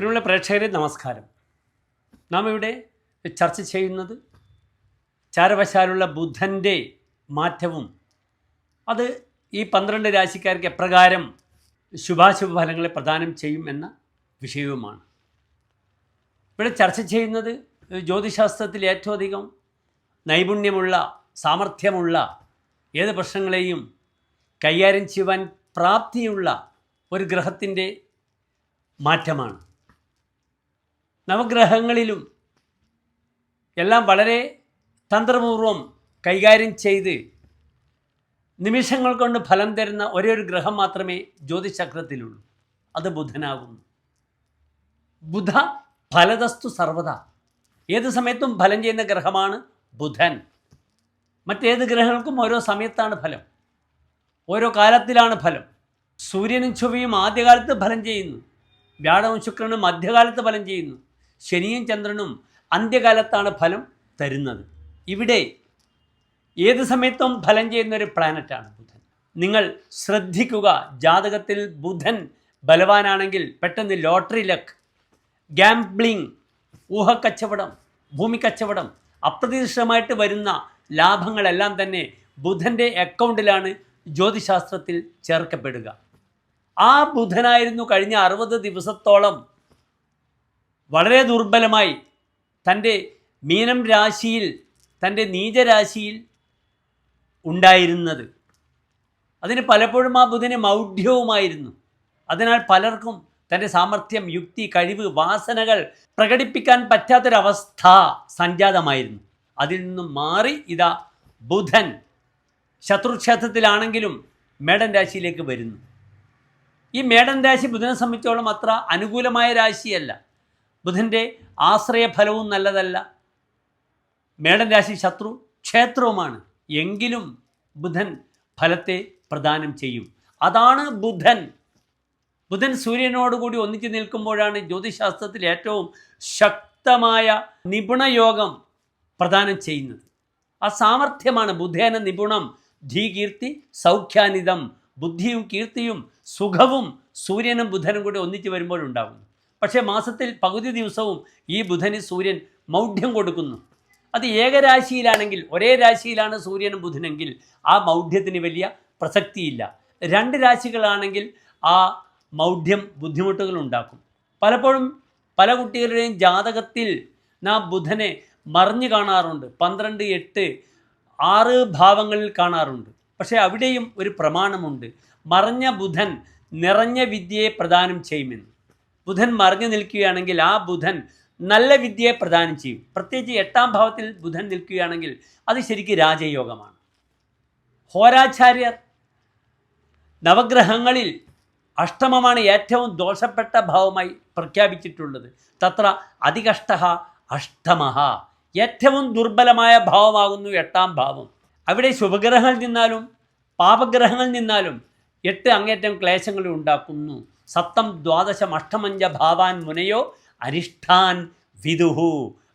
പ്രിയമുള്ള പ്രേക്ഷകരെ നമസ്കാരം. നാം ഇവിടെ ചർച്ച ചെയ്യുന്നത് ചാരവശാലുള്ള ബുധന്റെ മാറ്റവും അത് ഈ പന്ത്രണ്ട് രാശിക്കാർക്ക് എപ്രകാരം ശുഭാശുഭ ഫലങ്ങളെ പ്രദാനം ചെയ്യും എന്ന വിഷയവുമാണ്. ഇവിടെ ചർച്ച ചെയ്യുന്നത് ജ്യോതിശാസ്ത്രത്തിൽ ഏറ്റവും അധികം നൈപുണ്യമുള്ള സാമർഥ്യമുള്ള ഏത് പ്രശ്നങ്ങളെയും കൈകാര്യം ചെയ്യുവാൻ പ്രാപ്തിയുള്ള ഒരു ഗ്രഹത്തിന്റെ മാറ്റമാണ്. നവഗ്രഹങ്ങളിലും എല്ലാം വളരെ തന്ത്രപൂർവം കൈകാര്യം ചെയ്ത് നിമിഷങ്ങൾ കൊണ്ട് ഫലം തരുന്ന ഒരേ ഒരു ഗ്രഹം മാത്രമേ ജ്യോതിചക്രത്തിലുള്ളൂ അത് ബുധനാകുന്നു. ബുധ ഫലതസ്തു സർവത ഏത് സമയത്തും ഫലം ചെയ്യുന്ന ഗ്രഹമാണ് ബുധൻ. മറ്റേത് ഗ്രഹങ്ങൾക്കും ഓരോ സമയത്താണ് ഫലം. ഓരോ കാലത്തിലാണ് ഫലം. സൂര്യനും ചൊവ്വയും ആദ്യകാലത്ത് ഫലം ചെയ്യുന്നു. വ്യാഴവും ശുക്രനും മധ്യകാലത്ത് ഫലം ചെയ്യുന്നു. ശനിയും ചന്ദ്രനും അന്ത്യകാലത്താണ് ഫലം തരുന്നത്. ഇവിടെ ഏത് സമയത്തും ഫലം ചെയ്യുന്ന ഒരു പ്ലാനറ്റാണ് ബുധൻ. നിങ്ങൾ ശ്രദ്ധിക്കുക ജാതകത്തിൽ ബുധൻ ബലവാനാണെങ്കിൽ പെട്ടെന്ന് ലോട്ടറി ലക്ക് ഗാംബ്ലിംഗ് ഊഹക്കച്ചവടം ഭൂമിക്കച്ചവടം അപ്രതീക്ഷിതമായിട്ട് വരുന്ന ലാഭങ്ങളെല്ലാം തന്നെ ബുധന്റെ അക്കൗണ്ടിലാണ് ജ്യോതിശാസ്ത്രത്തിൽ ചേർക്കപ്പെടുക. ആ ബുധനായിരുന്നു കഴിഞ്ഞ അറുപത് ദിവസത്തോളം വളരെ ദുർബലമായി തന്റെ മീനം രാശിയിൽ തന്റെ നീചരാശിയിൽ ഉണ്ടായിരുന്നത്. അതിന് പലപ്പോഴും ആ ബുധന് മൗഢ്യവുമായിരുന്നു. അതിനാൽ പലർക്കും തന്റെ സാമർഥ്യം യുക്തി കഴിവ് വാസനകൾ പ്രകടിപ്പിക്കാൻ പറ്റാത്തൊരവസ്ഥ സംജാതമായിരുന്നു. അതിൽ നിന്നും മാറി ഇതാ ബുധൻ ശത്രുക്ഷേത്രത്തിലാണെങ്കിലും മേടൻ രാശിയിലേക്ക് വരുന്നു. ഈ മേടൻ രാശി ബുധനെ സംബന്ധിച്ചോളം അത്ര അനുകൂലമായ രാശിയല്ല. ബുധന്റെ ആശ്രയഫലവും നല്ലതല്ല. മേടൻ രാശി ശത്രു ക്ഷേത്രവുമാണ്. എങ്കിലും ബുധൻ ഫലത്തെ പ്രദാനം ചെയ്യും. അതാണ് ബുധൻ. ബുധൻ സൂര്യനോടുകൂടി ഒന്നിച്ച് നിൽക്കുമ്പോഴാണ് ജ്യോതിശാസ്ത്രത്തിൽ ഏറ്റവും ശക്തമായ നിപുണയോഗം പ്രദാനം ചെയ്യുന്നത്. ആ സാമർഥ്യമാണ് ബുധേന നിപുണം ധീകീർത്തി സൗഖ്യാനിതം ബുദ്ധിയും കീർത്തിയും സുഖവും സൂര്യനും ബുധനും കൂടി ഒന്നിച്ച് വരുമ്പോഴുണ്ടാകുന്നു പക്ഷേ മാസത്തിൽ പകുതി ദിവസവും ഈ ബുധന് സൂര്യൻ മൗഢ്യം കൊടുക്കുന്നു. അത് ഏകരാശിയിലാണെങ്കിൽ ഒരേ രാശിയിലാണ് സൂര്യനും ബുധനെങ്കിൽ ആ മൗഢ്യത്തിന് വലിയ പ്രസക്തിയില്ല. രണ്ട് രാശികളാണെങ്കിൽ ആ മൗഢ്യം ബുദ്ധിമുട്ടുകൾ ഉണ്ടാക്കും. പലപ്പോഴും പല കുട്ടികളുടെയും ജാതകത്തിൽ നാം ബുധനെ മറിഞ്ഞു കാണാറുണ്ട്. പന്ത്രണ്ട് എട്ട് ആറ് ഭാവങ്ങളിൽ കാണാറുണ്ട്. പക്ഷേ അവിടെയും ഒരു പ്രമാണമുണ്ട്. മറഞ്ഞ ബുധൻ നിറഞ്ഞ വിദ്യയെ പ്രദാനം ചെയ്യുമെന്ന്. ബുധൻ മറിഞ്ഞു നിൽക്കുകയാണെങ്കിൽ ആ ബുധൻ നല്ല വിദ്യയെ പ്രദാനം ചെയ്യും. പ്രത്യേകിച്ച് എട്ടാം ഭാവത്തിൽ ബുധൻ നിൽക്കുകയാണെങ്കിൽ അത് ശരിക്കും രാജയോഗമാണ്. ഹോരാചാര്യർ നവഗ്രഹങ്ങളിൽ അഷ്ടമമാണ് ഏറ്റവും ദോഷപ്പെട്ട ഭാവമായി പ്രഖ്യാപിച്ചിട്ടുള്ളത്. തത്ര അതികഷ്ട അഷ്ടമ ഏറ്റവും ദുർബലമായ ഭാവമാകുന്നു എട്ടാം ഭാവം. അവിടെ ശുഭഗ്രഹങ്ങളിൽ നിന്നാലും പാപഗ്രഹങ്ങളിൽ നിന്നാലും എട്ട് അങ്ങേറ്റം ക്ലേശങ്ങൾ ഉണ്ടാക്കുന്നു. സപ്തം ദ്വാദശം അഷ്ടമഞ്ച ഭാവാൻ മുനയോ അനിഷ്ഠാൻ വിദുഹു.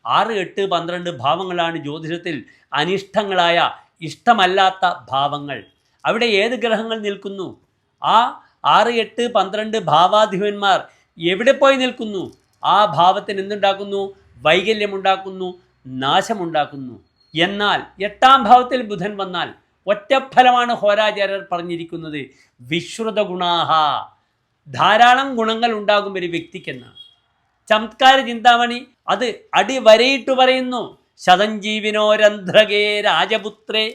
ആറ് എട്ട് പന്ത്രണ്ട് ഭാവങ്ങളാണ് ജ്യോതിഷത്തിൽ അനിഷ്ടങ്ങളായ ഇഷ്ടമല്ലാത്ത ഭാവങ്ങൾ. അവിടെ ഏത് ഗ്രഹങ്ങൾ നിൽക്കുന്നു? ആ ആറ് എട്ട് പന്ത്രണ്ട് ഭാവാധിപന്മാർ എവിടെ പോയി നിൽക്കുന്നു? ആ ഭാവത്തിന് എന്തുണ്ടാക്കുന്നു? വൈകല്യമുണ്ടാക്കുന്നു നാശമുണ്ടാക്കുന്നു. എന്നാൽ എട്ടാം ഭാവത്തിൽ ബുധൻ വന്നാൽ ഒറ്റഫലമാണ് ഹോരാചാര്യർ പറഞ്ഞിരിക്കുന്നത്. വിശ്രുത ഗുണാഹ ധാരാളം ഗുണങ്ങൾ ഉണ്ടാകും ഒരു വ്യക്തിക്കെന്നാണ് ചമത്കാര ചിന്താമണി അത് അടിവരയിട്ട് പറയുന്നു. ശതഞ്ജീവിനോരന്ധ്രകേ രാജപുത്രേ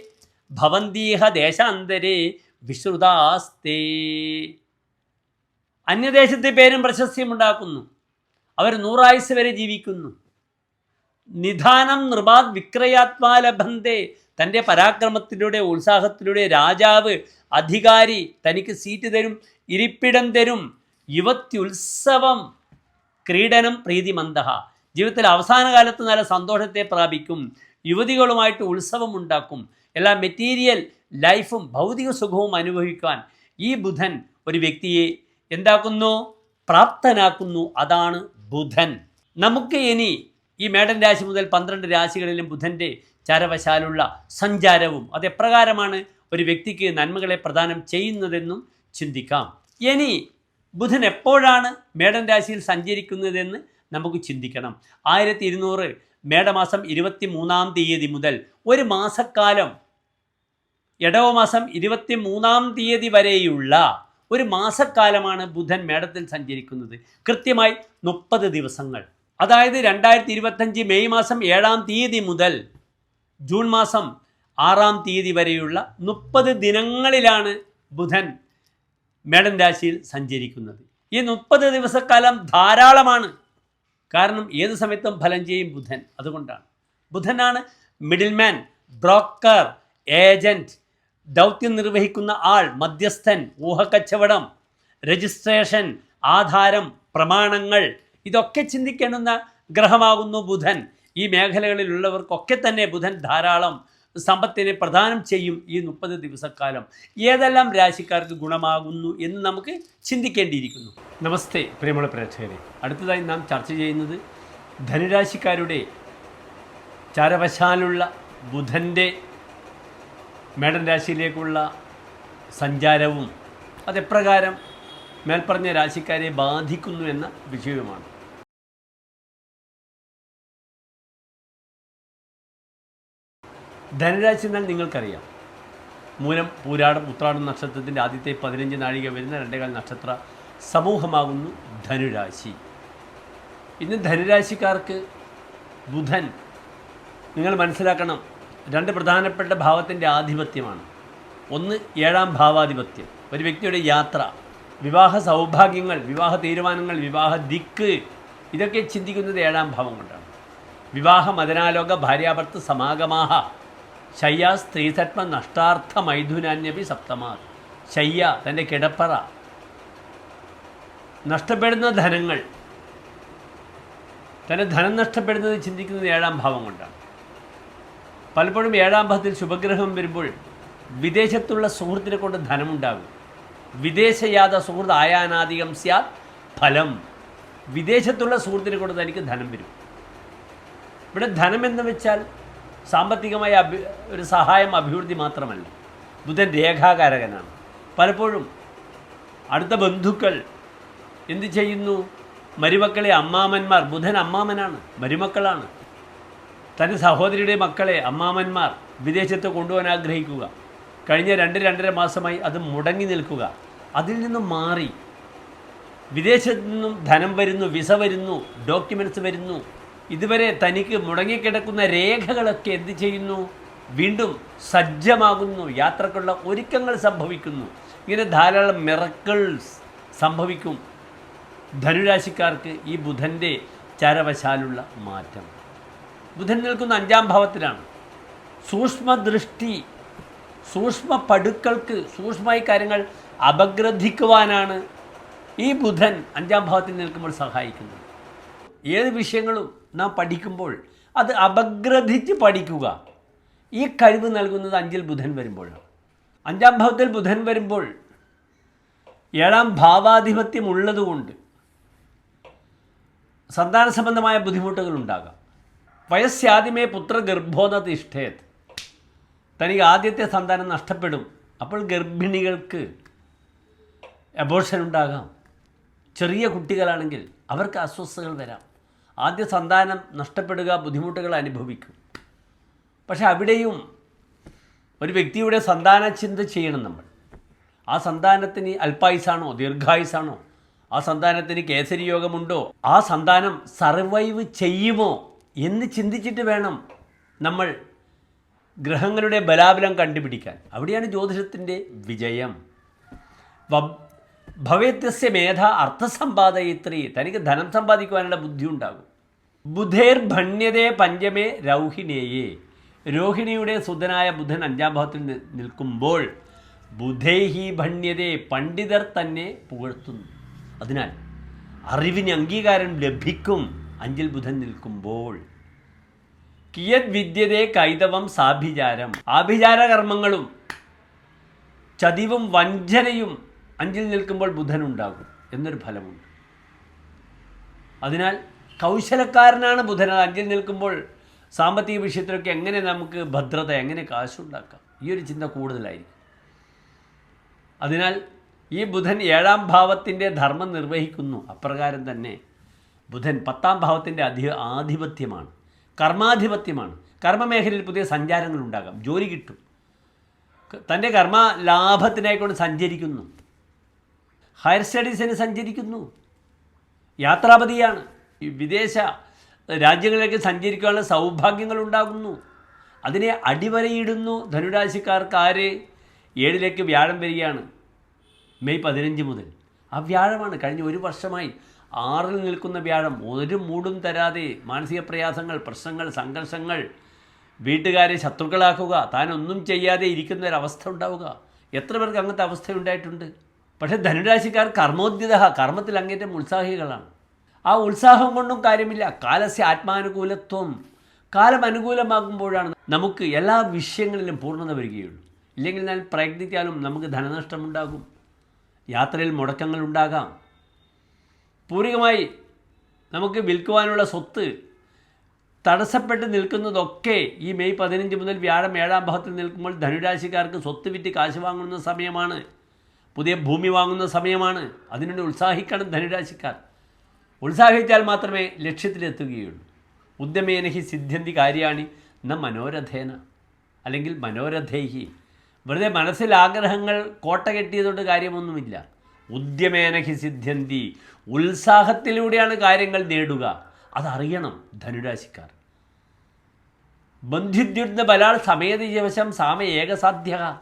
ഭവന്തീഹ ദേശാന്തരേ വിശ്രുതാസ്തേ. അന്യദേശത്തെ പേരും പ്രശസ്തിയും ഉണ്ടാക്കുന്നു. അവർ നൂറായുസ് വരെ ജീവിക്കുന്നു. നിധാനം നൃപാത് വിക്രയാത്മാലബന്ധേ. തന്റെ പരാക്രമത്തിലൂടെ ഉത്സാഹത്തിലൂടെ രാജാവ് അധികാരി തനിക്ക് സീറ്റ് തരും ഇരിപ്പിടം തരും. യുവത്യുത്സവം ക്രീഡനം പ്രീതിമന്ദഹ. ജീവിതത്തിൽ അവസാന കാലത്ത് നല്ല സന്തോഷത്തെ പ്രാപിക്കും. യുവതികളുമായിട്ട് ഉത്സവം ഉണ്ടാക്കും. എല്ലാ മെറ്റീരിയൽ ലൈഫും ഭൗതിക സുഖവും അനുഭവിക്കാൻ ഈ ബുധൻ ഒരു വ്യക്തിയെ എന്താക്കുന്നു? പ്രാപ്തനാക്കുന്നു. അതാണ് ബുധൻ. നമുക്ക് ഇനി ഈ മേടൻ രാശി മുതൽ പന്ത്രണ്ട് രാശികളിലും ബുധന്റെ ചരവശാലുള്ള സഞ്ചാരവും അതെപ്രകാരമാണ് ഒരു വ്യക്തിക്ക് നന്മകളെ പ്രദാനം ചെയ്യുന്നതെന്നും ചിന്തിക്കാം. ഇനി ബുധൻ എപ്പോഴാണ് മേടൻ രാശിയിൽ സഞ്ചരിക്കുന്നതെന്ന് നമുക്ക് ചിന്തിക്കണം. ആയിരത്തി ഇരുന്നൂറ് മേടമാസം ഇരുപത്തി മൂന്നാം തീയതി മുതൽ ഒരു മാസക്കാലം ഇടവമാസം ഇരുപത്തി മൂന്നാം തീയതി വരെയുള്ള ഒരു മാസക്കാലമാണ് ബുധൻ മേടത്തിൽ സഞ്ചരിക്കുന്നത്. കൃത്യമായി മുപ്പത് ദിവസങ്ങൾ. അതായത് രണ്ടായിരത്തി ഇരുപത്തഞ്ച് മെയ് മാസം ഏഴാം തീയതി മുതൽ ജൂൺ മാസം ആറാം തീയതി വരെയുള്ള മുപ്പത് ദിനങ്ങളിലാണ് ബുധൻ മേടൻ രാശിയിൽ സഞ്ചരിക്കുന്നത്. ഈ മുപ്പത് ദിവസക്കാലം ധാരാളമാണ്. കാരണം ഏത് സമയത്തും ഫലം ചെയ്യും ബുധൻ. അതുകൊണ്ടാണ്. ബുധനാണ് മിഡിൽമാൻ ബ്രോക്കർ ഏജന്റ് ദൗത്യം നിർവഹിക്കുന്ന ആൾ മധ്യസ്ഥൻ ഊഹക്കച്ചവടം രജിസ്ട്രേഷൻ ആധാരം പ്രമാണങ്ങൾ ഇതൊക്കെ ചിന്തിക്കേണ്ടുന്ന ഗ്രഹമാകുന്നു ബുധൻ. ഈ മേഖലകളിലുള്ളവർക്കൊക്കെ തന്നെ ബുധൻ ധാരാളം സമ്പത്തിനെ പ്രദാനം ചെയ്യും ഈ മുപ്പത് ദിവസക്കാലം. ഏതെല്ലാം രാശിക്കാർക്ക് ഗുണമാകുന്നു എന്ന് നമുക്ക് ചിന്തിക്കേണ്ടിയിരിക്കുന്നു. നമസ്തേ പ്രിയമുള്ള പ്രേക്ഷകരെ. അടുത്തതായി നാം ചർച്ച ചെയ്യുന്നത് ധനുരാശിക്കാരുടെ ചാരവശാലുള്ള ബുധന്റെ മേടൻ രാശിയിലേക്കുള്ള സഞ്ചാരവും അതെപ്രകാരം മേൽപ്പറഞ്ഞ രാശിക്കാരെ ബാധിക്കുന്നു എന്ന വിഷയവുമാണ് ധനരാശി എന്നാൽ നിങ്ങൾക്കറിയാം. മൂലം പൂരാടം ഉത്രാടം നക്ഷത്രത്തിന്റെ ആദ്യത്തെ പതിനഞ്ച് നാഴിക വരുന്ന രണ്ടേകാൽ നക്ഷത്ര സമൂഹമാകുന്നു ധനുരാശി. ഇന്ന് ധനുരാശിക്കാർക്ക് ബുധൻ നിങ്ങൾ മനസ്സിലാക്കണം രണ്ട് പ്രധാനപ്പെട്ട ഭാവത്തിന്റെ ആധിപത്യമാണ്. ഒന്ന് ഏഴാം ഭാവാധിപത്യം ഒരു വ്യക്തിയുടെ യാത്ര. വിവാഹ സൗഭാഗ്യങ്ങൾ വിവാഹ തീരുമാനങ്ങൾ വിവാഹ ദിക്ക് ഇതൊക്കെ ചിന്തിക്കുന്നത് ഏഴാം ഭാവം കൊണ്ടാണ്. വിവാഹ മദനാലോക ഭാര്യാഭർത്ത് സമാഗമാഹ. ശയ്യ സ്ത്രീസത്മ നഷ്ടാർത്ഥ മൈഥുനാന്യപി സപ്തമാ. ശയ്യ തന്റെ കിടപ്പറ. നഷ്ടപ്പെടുന്ന ധനങ്ങൾ. തന്റെ ധനം നഷ്ടപ്പെടുന്നത് ചിന്തിക്കുന്നത് ഏഴാം ഭാവം കൊണ്ടാണ്. പലപ്പോഴും ഏഴാം ഭാവത്തിൽ ശുഭഗ്രഹം വരുമ്പോൾ വിദേശത്തുള്ള സുഹൃത്തിനെ കൊണ്ട് ധനമുണ്ടാകും. വിദേശയാത സുഹൃത്ത് ആയാനാധികം സ്യാത് ഫലം. വിദേശത്തുള്ള സുഹൃത്തിനെ കൊണ്ട് തനിക്ക് ധനം വരും. ഇവിടെ ധനം എന്ന് വെച്ചാൽ സാമ്പത്തികമായ അഭി ഒരു സഹായം അഭിവൃദ്ധി മാത്രമല്ല. ബുധൻ രേഖാകാരകനാണ്. പലപ്പോഴും അടുത്ത ബന്ധുക്കൾ എന്തു ചെയ്യുന്നു? മരുമക്കളെ അമ്മാമന്മാർ ബുധൻ അമ്മാമനാണ് മരുമക്കളാണ്. തന്റെ സഹോദരിയുടെ മക്കളെ അമ്മാമന്മാർ വിദേശത്ത് കൊണ്ടുപോകാൻ ആഗ്രഹിക്കുക. കഴിഞ്ഞ രണ്ട് രണ്ടര മാസമായി അത് മുടങ്ങി നിൽക്കുക. അതിൽ നിന്നും മാറി. വിദേശത്തു നിന്നും ധനം വരുന്നു വിസ വരുന്നു ഡോക്യുമെന്റ്സ് വരുന്നു. ഇതുവരെ തനിക്ക് മുടങ്ങിക്കിടക്കുന്ന രേഖകളൊക്കെ എന്ത് ചെയ്യുന്നു? വീണ്ടും സജ്ജമാകുന്നു. യാത്രക്കുള്ള ഒരുക്കങ്ങൾ സംഭവിക്കുന്നു. ഇങ്ങനെ ധാരാളം മിറക്കിൾസ് സംഭവിക്കും. ധനുരാശിക്കാർക്ക് ഈ ബുധന്റെ ചരവശാലുള്ള മാറ്റം. ബുധൻ നിൽക്കുന്ന അഞ്ചാം ഭാവത്തിലാണ്. സൂക്ഷ്മദൃഷ്ടി സൂക്ഷ്മ പടുക്കൾക്ക് സൂക്ഷ്മമായി കാര്യങ്ങൾ അപഗ്രഥിക്കുവാനാണ് ഈ ബുധൻ അഞ്ചാം ഭാവത്തിൽ നിൽക്കുമ്പോൾ സഹായിക്കുന്നത്. ഏത് വിഷയങ്ങളും നാം പഠിക്കുമ്പോൾ അത് അപഗ്രഥിച്ച് പഠിക്കുക. ഈ കഴിവ് നൽകുന്നത് അഞ്ചിൽ ബുധൻ വരുമ്പോഴാണ്. അഞ്ചാം ഭാവത്തിൽ ബുധൻ വരുമ്പോൾ ഏഴാം ഭാവാധിപത്യം ഉള്ളതുകൊണ്ട് സന്താന സംബന്ധമായ ബുദ്ധിമുട്ടുകൾ ഉണ്ടാകാം വയസ്സാദ്യമേ പുത്രഗർഭോന തിഷ്ഠേത്. തനിക്ക് ആദ്യത്തെ സന്താനം നഷ്ടപ്പെടും. അപ്പോൾ ഗർഭിണികൾക്ക് അബോർഷൻ ഉണ്ടാകാം. ചെറിയ കുട്ടികളാണെങ്കിൽ അവർക്ക് അസ്വസ്ഥതകൾ വരാം. ആദ്യ സന്താനം നഷ്ടപ്പെടുക ബുദ്ധിമുട്ടുകൾ അനുഭവിക്കും. പക്ഷെ അവിടെയും ഒരു വ്യക്തിയുടെ സന്താന ചിന്ത ചെയ്യണം നമ്മൾ. ആ സന്താനത്തിന് അല്പായുസാണോ ദീർഘായുസാണോ? ആ സന്താനത്തിന് കേസരി യോഗമുണ്ടോ ആ സന്താനം സർവൈവ് ചെയ്യുമോ എന്ന് ചിന്തിച്ചിട്ട് വേണം നമ്മൾ ഗ്രഹങ്ങളുടെ ബലാബലം കണ്ടുപിടിക്കാൻ. അവിടെയാണ് ജ്യോതിഷത്തിന്റെ വിജയം. ഭവ്യത്യസ്യ മേധ അർത്ഥസമ്പാദയിത്രി. തനിക്ക് ധനം സമ്പാദിക്കുവാനുള്ള ബുദ്ധി ഉണ്ടാകും ബുധേർ ഭണ്യതേ പഞ്ചമേ രൗഹിണേയെ രോഹിണിയുടെ സുതനായ ബുധൻ അഞ്ചാം ഭാവത്തിൽ നിൽക്കുമ്പോൾ ബുധേഹി ഭണ്യതേ പണ്ഡിതർ തന്നെ പുകഴ്ത്തുന്നു. അതിനാൽ അറിവിന് അംഗീകാരം ലഭിക്കും അഞ്ചിൽ ബുധൻ നിൽക്കുമ്പോൾ. കിയത് വിദ്യതേ കൈതവം സാഭിചാരം. ആഭിചാര കർമ്മങ്ങളും ചതിവും വഞ്ചനയും അഞ്ചിൽ നിൽക്കുമ്പോൾ ബുധനുണ്ടാകും എന്നൊരു ഫലമുണ്ട്. അതിനാൽ കൗശലക്കാരനാണ് ബുധൻ. അത് അഞ്ചിൽ നിൽക്കുമ്പോൾ സാമ്പത്തിക വിഷയത്തിലൊക്കെ എങ്ങനെ നമുക്ക് ഭദ്രത എങ്ങനെ കാശുണ്ടാക്കാം? ഈ ഒരു ചിന്ത കൂടുതലായിരിക്കും. അതിനാൽ ഈ ബുധൻ ഏഴാം ഭാവത്തിന്റെ ധർമ്മം നിർവഹിക്കുന്നു. അപ്രകാരം തന്നെ ബുധൻ പത്താം ഭാവത്തിന്റെ അധി ആധിപത്യമാണ്. കർമാധിപത്യമാണ്. കർമ്മമേഖലയിൽ പുതിയ സഞ്ചാരങ്ങൾ ഉണ്ടാകാം. ജോലി കിട്ടും. തന്റെ കർമ്മ ലാഭത്തിനായിക്കൊണ്ട് സഞ്ചരിക്കുന്നു. ഹയർ സ്റ്റഡീസിന് സഞ്ചരിക്കുന്നു. യാത്രാപതിയാണ്. വിദേശ രാജ്യങ്ങളിലേക്ക് സഞ്ചരിക്കാനുള്ള സൗഭാഗ്യങ്ങൾ ഉണ്ടാകുന്നു. അതിനെ അടിവരയിടുന്നു ധനുരാശിക്കാർക്ക് ആര്? ഏഴിലേക്ക് വ്യാഴം വരികയാണ്. മെയ് പതിനഞ്ച് മുതൽ. ആ വ്യാഴമാണ്. കഴിഞ്ഞ ഒരു വർഷമായി ആറിൽ നിൽക്കുന്ന വ്യാഴം ഒരു മൂടും തരാതെ മാനസിക പ്രയാസങ്ങൾ പ്രശ്നങ്ങൾ സംഘർഷങ്ങൾ വീട്ടുകാരെ ശത്രുക്കളാക്കുക താനൊന്നും ചെയ്യാതെ ഇരിക്കുന്ന ഒരവസ്ഥ ഉണ്ടാവുക. എത്ര പേർക്ക് അങ്ങനത്തെ അവസ്ഥ ഉണ്ടായിട്ടുണ്ട്? പക്ഷേ ധനുരാശിക്കാർ കർമ്മോദ്യത കർമ്മത്തിൽ അങ്ങേറ്റം ഉത്സാഹികളാണ്. ആ ഉത്സാഹം കൊണ്ടും കാര്യമില്ല. കാലസ്യ ആത്മാനുകൂലത്വം കാലം അനുകൂലമാകുമ്പോഴാണ് നമുക്ക് എല്ലാ വിഷയങ്ങളിലും പൂർണത വരികയുള്ളൂ. ഇല്ലെങ്കിൽ ഞാൻ പ്രയത്നിച്ചാലും നമുക്ക് ധനനഷ്ടമുണ്ടാകും. യാത്രയിൽ മുടക്കങ്ങൾ ഉണ്ടാകാം. പൂർവികമായി നമുക്ക് വിൽക്കുവാനുള്ള സ്വത്ത് തടസ്സപ്പെട്ട് നിൽക്കുന്നതൊക്കെ ഈ മെയ് പതിനഞ്ച് മുതൽ വ്യാഴം ഏഴാം ഭാഗത്തിൽ നിൽക്കുമ്പോൾ ധനുരാശിക്കാർക്ക് സ്വത്ത് വിറ്റ് കാശ് വാങ്ങുന്ന സമയമാണ്. പുതിയ ഭൂമി വാങ്ങുന്ന സമയമാണ്. അതിനുവേണ്ടി ഉത്സാഹിക്കണം ധനുരാശിക്കാർ. ഉത്സാഹിച്ചാൽ മാത്രമേ ലക്ഷ്യത്തിലെത്തുകയുള്ളൂ. ഉദ്യമേന ഹി സിദ്ധ്യന്തി കാര്യാണി ന മനോരഥേന അല്ലെങ്കിൽ മനോരഥേഹി. വെറുതെ മനസ്സിൽ ആഗ്രഹങ്ങൾ കോട്ട കെട്ടിയതുകൊണ്ട് കാര്യമൊന്നുമില്ല. ഉദ്യമേന ഹി സിദ്ധ്യന്തി. ഉത്സാഹത്തിലൂടെയാണ് കാര്യങ്ങൾ നേടുക. അതറിയണം ധനുരാശിക്കാർ. ബന്ധുദ്യുദ്ധ ബലാൾ സമേത സാമ ഏകസാധ്യ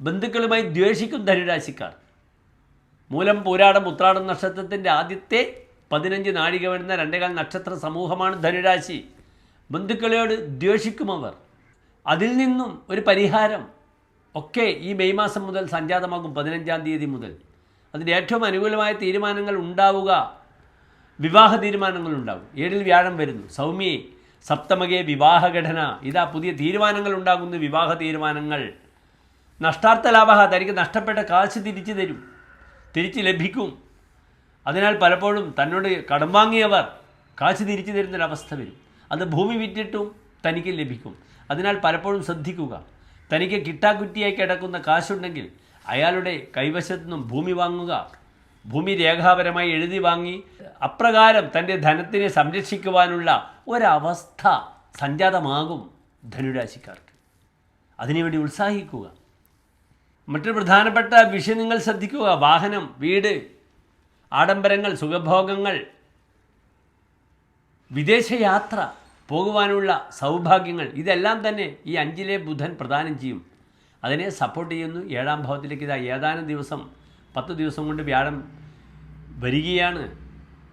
ബന്ധുക്കളുമായി ദ്വേഷിക്കും ധനുരാശിക്കാർ. മൂലം പോരാടം ഉത്രാടം നക്ഷത്രത്തിന്റെ ആദ്യത്തെ പതിനഞ്ച് നാഴിക വരുന്ന രണ്ടേകാൽ നക്ഷത്ര സമൂഹമാണ് ധനുരാശി. ബന്ധുക്കളോട് ദ്വേഷിക്കും അവർ. അതിൽ നിന്നും ഒരു പരിഹാരം ഒക്കെ ഈ മെയ് മാസം മുതൽ സംജാതമാകും പതിനഞ്ചാം തീയതി മുതൽ. അതിന്റെ ഏറ്റവും അനുകൂലമായ തീരുമാനങ്ങൾ ഉണ്ടാവുക. വിവാഹ തീരുമാനങ്ങൾ ഉണ്ടാകും ഏഴിൽ വ്യാഴം വരുന്നു. സൗമ്യേ സപ്തമകെ വിവാഹഘടന. ഇതാ പുതിയ തീരുമാനങ്ങൾ ഉണ്ടാകുന്നു. വിവാഹ തീരുമാനങ്ങൾ. നഷ്ടാർത്ഥ ലാഭ തനിക്ക് നഷ്ടപ്പെട്ട കാശ് തിരിച്ചു തരും. തിരിച്ച് ലഭിക്കും. അതിനാൽ പലപ്പോഴും തന്നോട് കടം വാങ്ങിയവർ കാശ് തിരിച്ചു തരുന്നൊരവസ്ഥ വരും. അത് ഭൂമി വിറ്റിട്ടും തനിക്ക് ലഭിക്കും. അതിനാൽ പലപ്പോഴും ശ്രദ്ധിക്കുക. തനിക്ക് കിട്ടാക്കുറ്റിയായി കിടക്കുന്ന കാശുണ്ടെങ്കിൽ അയാളുടെ കൈവശത്തു നിന്നും ഭൂമി വാങ്ങുക ഭൂമി രേഖാപരമായി എഴുതി വാങ്ങി അപ്രകാരം തന്റെ ധനത്തിനെ സംരക്ഷിക്കുവാനുള്ള ഒരവസ്ഥ സംജാതമാകും ധനുരാശിക്കാർക്ക്. അതിനുവേണ്ടി ഉത്സാഹിക്കുക. മറ്റൊരു പ്രധാനപ്പെട്ട വിഷയം നിങ്ങൾ ശ്രദ്ധിക്കുക. വാഹനം വീട് ആഡംബരങ്ങൾ സുഖഭോഗങ്ങൾ വിദേശയാത്ര പോകുവാനുള്ള സൗഭാഗ്യങ്ങൾ ഇതെല്ലാം തന്നെ ഈ അഞ്ചിലെ ബുധൻ പ്രദാനം ചെയ്യും. അതിനെ സപ്പോർട്ട് ചെയ്യുന്നു. ഏഴാം ഭാവത്തിലേക്ക് ഇതാ ഏതാനും ദിവസം പത്ത് ദിവസം കൊണ്ട് വ്യാഴം വരികയാണ്.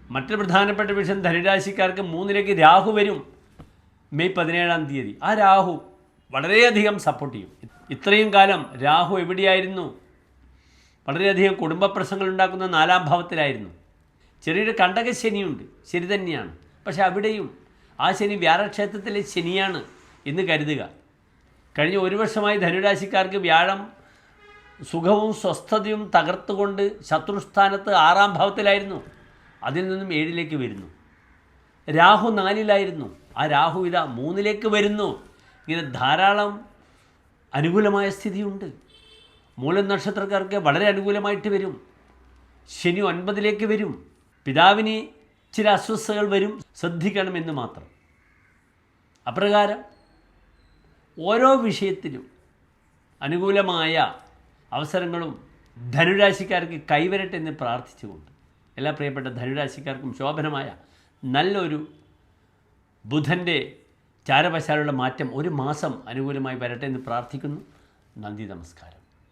മറ്റൊരു പ്രധാനപ്പെട്ട വിഷയം ധനുരാശിക്കാർക്ക് മൂന്നിലേക്ക് രാഹു വരും. മെയ് പതിനേഴാം തീയതി. ആ രാഹു വളരെയധികം സപ്പോർട്ട് ചെയ്യും. ഇത്രയും കാലം രാഹു എവിടെയായിരുന്നു? വളരെയധികം കുടുംബ പ്രശ്നങ്ങൾ ഉണ്ടാക്കുന്ന നാലാം ഭാവത്തിലായിരുന്നു. ചെറിയൊരു കണ്ടക ശനിയുണ്ട്. ശരി തന്നെയാണ്. പക്ഷെ അവിടെയും ആ ശനി വ്യാഴക്ഷേത്രത്തിലെ ശനിയാണ് എന്ന് കരുതുക. കഴിഞ്ഞ ഒരു വർഷമായി ധനുരാശിക്കാർക്ക് വ്യാഴം സുഖവും സ്വസ്ഥതയും തകർത്തുകൊണ്ട് ശത്രുസ്ഥാനത്ത് ആറാം ഭാവത്തിലായിരുന്നു. അതിൽ നിന്നും ഏഴിലേക്ക് വരുന്നു. രാഹു നാലിലായിരുന്നു. ആ രാഹു ഇതാ മൂന്നിലേക്ക് വരുന്നു. ഇങ്ങനെ ധാരാളം അനുകൂലമായ സ്ഥിതിയുണ്ട്. മൂലം നക്ഷത്രക്കാർക്ക് വളരെ അനുകൂലമായിട്ട് വരും. ശനി ഒൻപതിലേക്ക് വരും. പിതാവിന് ചില അസ്വസ്ഥതകൾ വരും. ശ്രദ്ധിക്കണമെന്ന് മാത്രം. അപ്രകാരം ഓരോ വിഷയത്തിലും അനുകൂലമായ അവസരങ്ങളും ധനുരാശിക്കാർക്ക് കൈവരട്ടെ എന്ന് പ്രാർത്ഥിച്ചുകൊണ്ട് എല്ലാ പ്രിയപ്പെട്ട ധനുരാശിക്കാർക്കും ശോഭനമായ നല്ലൊരു ബുധന്റെ ചാരവശാലുള്ള മാറ്റം ഒരു മാസം അനുകൂലമായി വരട്ടെ എന്ന് പ്രാർത്ഥിക്കുന്നു. നന്ദി നമസ്കാരം.